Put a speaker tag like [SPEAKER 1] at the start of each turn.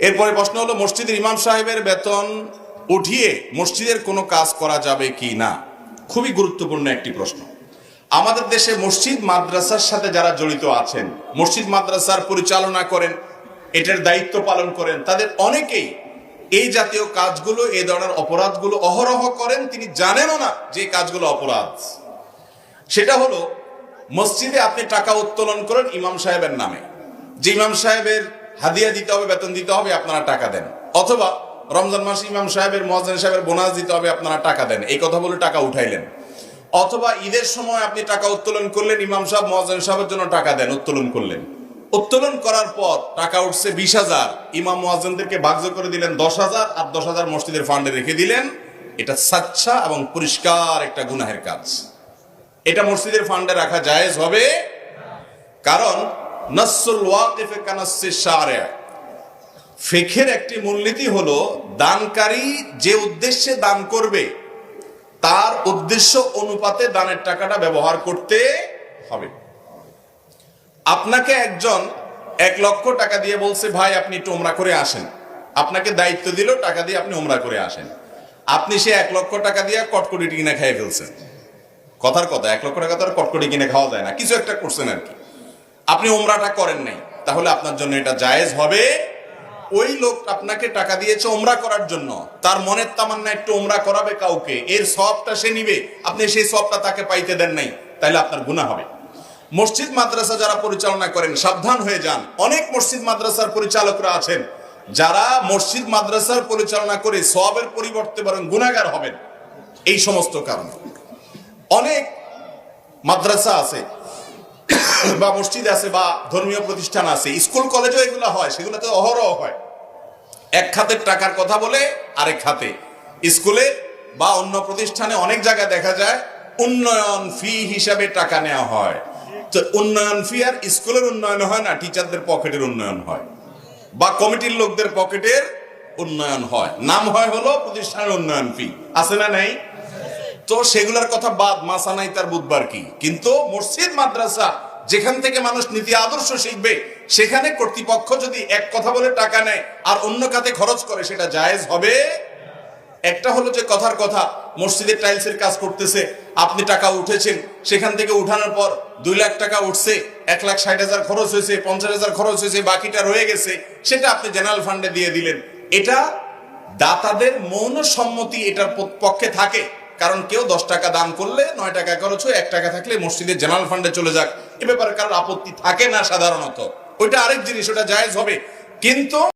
[SPEAKER 1] এরপরে প্রশ্ন হলো, মসজিদের ইমাম সাহেবের বেতন উঠিয়ে মসজিদের কোনো কাজ করা যাবে কি না? খুবই গুরুত্বপূর্ণ একটি প্রশ্ন। আমাদের দেশে মসজিদ মাদ্রাসার সাথে যারা জড়িত আছেন, মসজিদ মাদ্রাসার পরিচালনা করেন, এটার দায়িত্ব পালন করেন, তাদের অনেকেই এই জাতীয় কাজগুলো, এই ধরনের অপরাধগুলো অহরহ করেন, তিনি জানেনও না যে কাজগুলো অপরাধ। সেটা হলো, মসজিদে আপনি টাকা উত্তোলন করেন ইমাম সাহেবের নামে। যে ইমাম সাহেবের হাদিয়া দিতে হবে, বেতন দিতে হবে, আপনারা টাকা দেন। অথবা রমজান মাসে ইমাম সাহেবের মহাজান সাহেবের বোনাস দিতে হবে, আপনারা টাকা দেন। এই কথা বলে টাকা উঠাইলেন। অথবা ঈদের সময় আপনি টাকা উত্তোলন করলেন, ইমাম সাহেব মহাজান সাহেবের জন্য টাকা দেন, উত্তোলন করলেন। উত্তোলন করার পর টাকা উঠছে বিশ হাজার। ইমাম মহাজনদেরকে ভাগ্য করে দিলেন দশ হাজার আর দশ হাজার মসজিদের ফান্ডে রেখে দিলেন। এটা সাচ্ছা এবং পরিষ্কার একটা গুনাহের কাজ। এটা মসজিদের ফান্ডে রাখা জায়েজ হবে। কারণ নসুল ওয়াকিফে কানাসসির শারিয়া ফেখের একটি মূলনীতি হলো, দানকারী যে উদ্দেশ্যে দান করবে, তার উদ্দেশ্য অনুপাতে দানের টাকাটা ব্যবহার করতে হবে। আপনাকে একজন এক লক্ষ টাকা দিয়ে বলছে, ভাই, আপনি একটু ওমরা করে আসেন। আপনাকে দায়িত্ব দিল, টাকা দিয়ে আপনি ওমরা করে আসেন। আপনি সে এক লক্ষ টাকা দিয়ে কটকটি কিনে খেয়ে ফেলছেন। কথার কথা, এক লক্ষ টাকা তো আর কটকটি কিনে খাওয়া যায় না, কিছু একটা করছেন আর কি। আপনি ওমরাটা করেন নাই, তাহলে আপনার জন্য এটা জায়েজ হবে। ওই লোক আপনাকে টাকা দিয়েছে ওমরা করার জন্য। তার মনের তামান্না একটু ওমরা করাবে কাউকে। এর সবটা সে নিবে। আপনি সেই সবটা তাকে পাইতে দেন নাই তাহলে আপনার গুনাহ হবে। মসজিদ মাদ্রাসা যারা পরিচালনা করেন, সাবধান হয়ে যান। অনেক মসজিদ মাদ্রাসার পরিচালকরা আছেন। যারা মসজিদ মাদ্রাসার পরিচালনা করে সবের পরিবর্তে বরং গুনাগার হবেন। এই সমস্ত কারণে। অনেক মাদ্রাসা আছে বা মসজিদ আছে বা ধর্মীয় প্রতিষ্ঠান আছে, স্কুল, কলেজও এগুলো হয় সেগুলো তো অহরহ হয়। এক খাতের টাকার কথা বলে, আরেক খাতে। স্কুলে বা অন্য প্রতিষ্ঠানে অনেক জায়গায় দেখা যায়, উন্নয়ন ফি হিসাবে টাকা নেওয়া হয়। তো উন্নয়ন ফি আর স্কুলের উন্নয়ন হয় না, টিচারদের পকেটের উন্নয়ন হয়। বা কমিটির লোকদের পকেটের উন্নয়ন হয়। নাম হয় হলো প্রতিষ্ঠানের উন্নয়ন ফি। আছে না নাই? তো সেগুলোর কথা বাদ, মাসা নাই তার বুধবার কি? কিন্তু মসজিদ, মাদ্রাসা, যেখান থেকে মানুষ নীতি আদর্শ শিখবে, সেখানে কর্তৃপক্ষ যদি এক কথা বলে টাকা নেয় আর অন্য কাতে খরচ করে, সেটা জায়েজ হবে? একটা হলো যে কথার কথা মসজিদের টাইলসের কাজ করতেছে, আপনি টাকা উঠেছেন, সেখান থেকে উঠানোর পর দুই লাখ টাকা উঠছে, এক লাখ ষাট হাজার খরচ হয়েছে, পঞ্চাশ হাজার খরচ হয়েছে, বাকিটা রয়ে গেছে, সেটা আপনি জেনারেল ফান্ডে দিয়ে দিলেন। এটা দাতাদের মৌন সম্মতি এটার পক্ষে থাকে। কারণ কেউ দশ টাকা দান করলে, নয় টাকা খরচ হয় এক টাকা থাকলে মসজিদের জেনারেল ফান্ডে চলে যাক। এ ব্যাপারে কারোর আপত্তি থাকে না সাধারণত। ওইটা আরেক জিনিস, ওটা জায়েজ হবে। কিন্তু